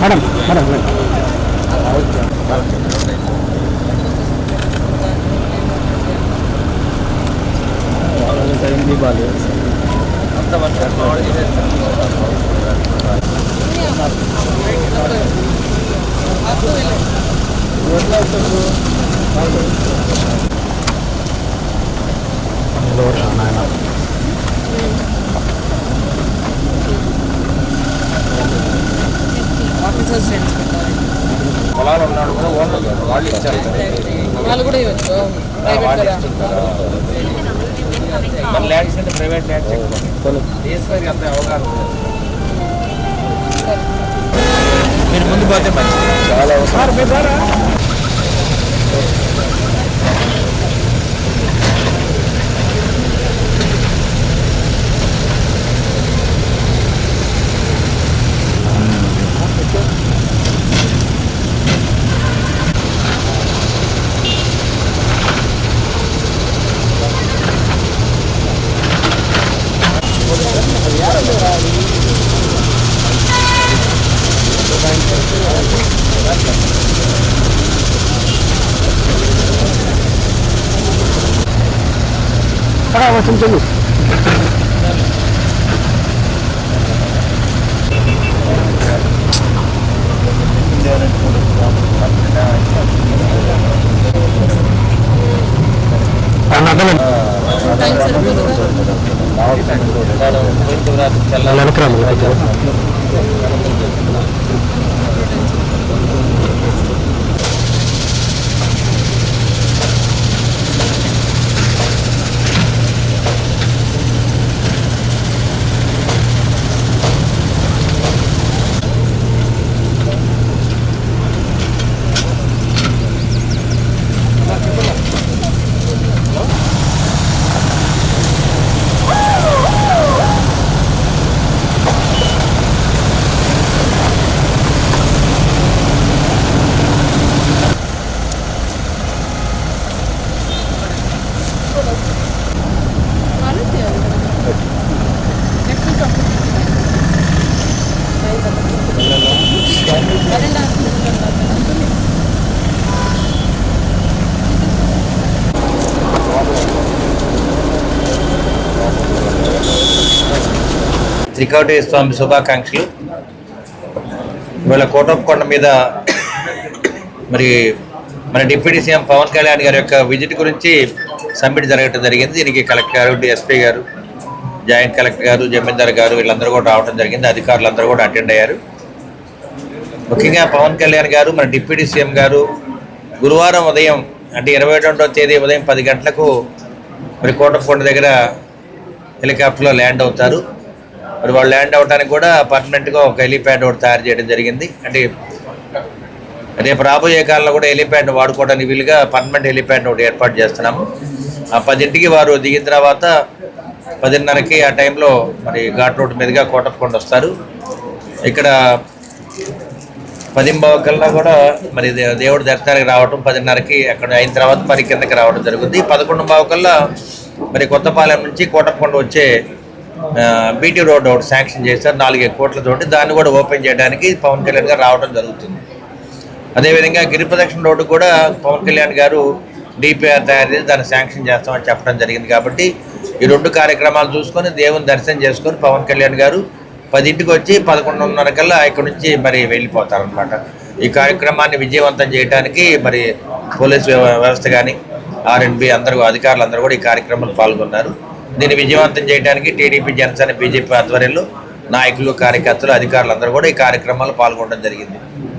madam madam Hello, Shanna. Rents పెట్టాలి పొలాలు ఉన్నాడు కూడా ఓనర్ కాదు వాళ్ళు ఇచ్చారు వాళ్ళు కూడా ఇవ్వచ్చు. మన ల్యాండ్స్ అంటే ప్రైవేట్ అంత అవగాహన. మీరు ముందు పోతే మంచిది. చాలా కొంచెం Ah, macam tu. Anak-anak. త్రికౌటి స్వామి శుభాకాంక్షలు. ఇవాళ కోటప్పకొండ మీద మరి మన డిప్యూటీ సీఎం పవన్ కళ్యాణ్ గారి యొక్క విజిట్ గురించి సబ్మిట్ జరగడం జరిగింది. దీనికి కలెక్టర్ గారు ఎస్పీ గారు జాయింట్ కలెక్టర్ గారు జమీందార్ గారు వీళ్ళందరూ కూడా రావడం జరిగింది. అధికారులు అందరూ కూడా అటెండ్ అయ్యారు. ముఖ్యంగా పవన్ కళ్యాణ్ గారు మన డిప్యూటీ సీఎం గారు గురువారం ఉదయం అంటే ఇరవై రెండవ తేదీ ఉదయం పది గంటలకు మరి కోటప్పకొండ దగ్గర హెలికాప్టర్లో ల్యాండ్ అవుతారు. మరి వాళ్ళు ల్యాండ్ అవడానికి కూడా పర్మనెంట్గా ఒక హెలీప్యాడ్ ఒకటి తయారు చేయడం జరిగింది. అంటే రేపు రాబోయే కాలంలో కూడా హెలిప్యాడ్ వాడుకోవడానికి వీలుగా పర్మనెంట్ హెలిప్యాడ్ ఒకటి ఏర్పాటు చేస్తున్నాము. ఆ పదింటికి వారు దిగిన తర్వాత పదిన్నరకి ఆ టైంలో మరి ఘాట్ రోడ్ మీదుగా కోటప్పకొండ వస్తారు. ఇక్కడ పదింబావ కల్లా కూడా మరి దేవుడి దర్శనానికి రావటం పదిన్నరకి అక్కడ అయిన తర్వాత మరి కిందకి రావడం జరుగుతుంది పదకొండు బావు కల్లా మరి కొత్తపాలెం నుంచి కోటప్పకొండ వచ్చే బీటీ రోడ్ ఒకటి శాంక్షన్ చేశారు. నాలుగైదు కోట్లతోటి దాన్ని కూడా ఓపెన్ చేయడానికి పవన్ కళ్యాణ్ గారు రావడం జరుగుతుంది. అదేవిధంగా గిరి ప్రదక్షిణ రోడ్డు కూడా పవన్ కళ్యాణ్ గారు డిపిఆర్ తయారు చేసి దాన్ని శాంక్షన్ చేస్తామని చెప్పడం జరిగింది కాబట్టి ఈ రెండు కార్యక్రమాలు చూసుకొని దేవుని దర్శనం చేసుకొని పవన్ కళ్యాణ్ గారు పదింటికి వచ్చి పదకొండున్నర కల్లా ఇక్కడ నుంచి మరి వెళ్ళిపోతారనమాట ఈ కార్యక్రమాన్ని విజయవంతం చేయడానికి మరి పోలీస్ వ్యవ- వ్యవస్థ కానీ ఆర్ఎండ్బి అందరూ అధికారులు అందరూ కూడా ఈ కార్యక్రమంలో పాల్గొన్నారు. దీన్ని విజయవంతం చేయడానికి టీడీపీ జనసేన బీజేపీ ఆధ్వర్యంలో నాయకులు కార్యకర్తలు అధికారులు అందరూ కూడా ఈ కార్యక్రమాల్లో పాల్గొనడం జరిగింది.